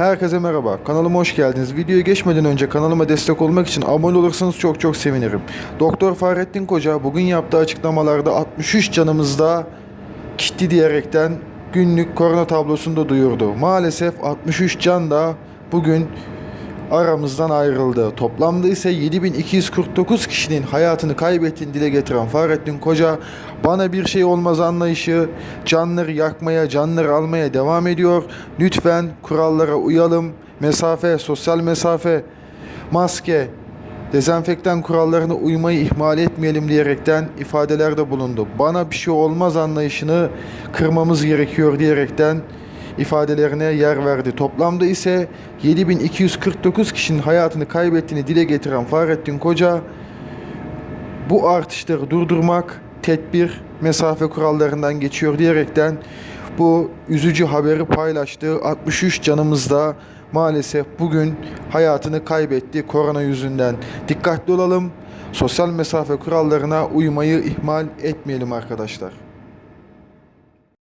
Herkese merhaba. Kanalıma hoş geldiniz. Videoya geçmeden önce kanalıma destek olmak için abone olursanız çok çok sevinirim. Doktor Fahrettin Koca bugün yaptığı açıklamalarda 63 canımızda gitti diyerekten günlük korona tablosunda duyurdu. Maalesef 63 can da bugün aramızdan ayrıldı. Toplamda ise 7249 kişinin hayatını kaybettiğini dile getiren Fahrettin Koca bana bir şey olmaz anlayışı canları yakmaya, canları almaya devam ediyor. Lütfen kurallara uyalım. Mesafe, sosyal mesafe, maske, dezenfektan kurallarına uymayı ihmal etmeyelim diyerekten ifadelerde bulundu. Bana bir şey olmaz anlayışını kırmamız gerekiyor diyerekten ifadelerine yer verdi. Toplamda ise 7249 kişinin hayatını kaybettiğini dile getiren Fahrettin Koca bu artışları durdurmak tedbir mesafe kurallarından geçiyor diyerekten bu üzücü haberi paylaştı. 63 canımızda maalesef bugün hayatını kaybetti korona yüzünden. Dikkatli olalım. Sosyal mesafe kurallarına uymayı ihmal etmeyelim arkadaşlar.